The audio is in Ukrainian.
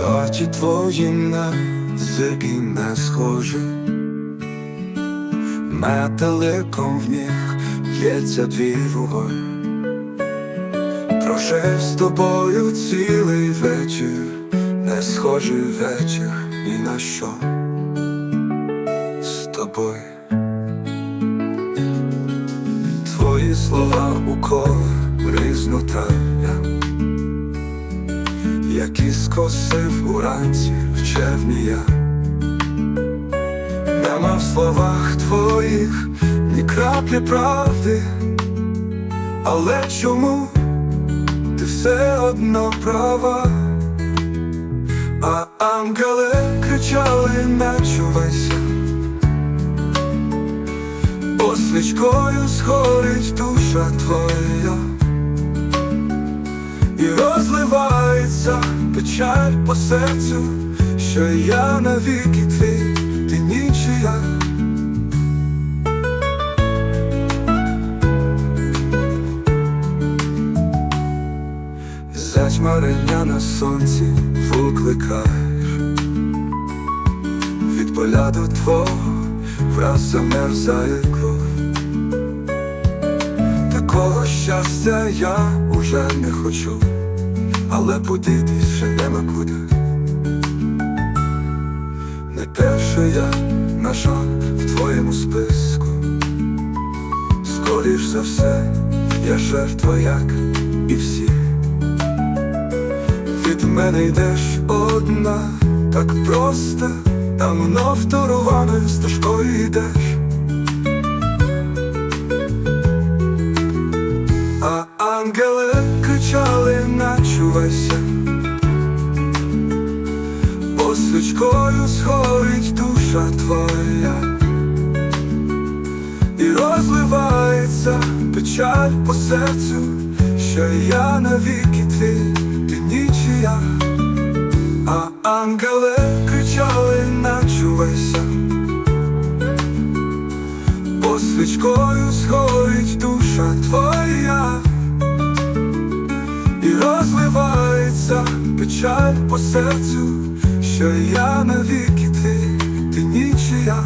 очі твої на зигі не схожі, метеликом в них б'ється твій вогонь. Прожив з тобою цілий вечір, не схожий вечір ні на що з тобою. Твої слова укол різнотрав'я, які скосив уранці в червні я. Нема в словах твоїх ні краплі правди, але чому ти все одно права? А ангели кричали, начувайся, бо свічкою згорить душа твоя, і печаль по серцю, що я навіки твій, ти нічия. Затьмарення на сонці викликаєш Від поляду твого враз замерзає кров. Такого щастя я уже не хочу, але подітись вже нема куди. Не перше я, на жаль, в твоєму списку. Скоріш за все, я жертва, як і всі. Від мене йдеш одна, так просто, давно второваною стежкою йдеш. Душа твоя, і розливається печаль по серцю, що я навіки твій ти нічия, а ангели кричали, начувайся, бо свічкою згорить душа твоя, і розливається печаль по серцю, що я навіки ти нічия.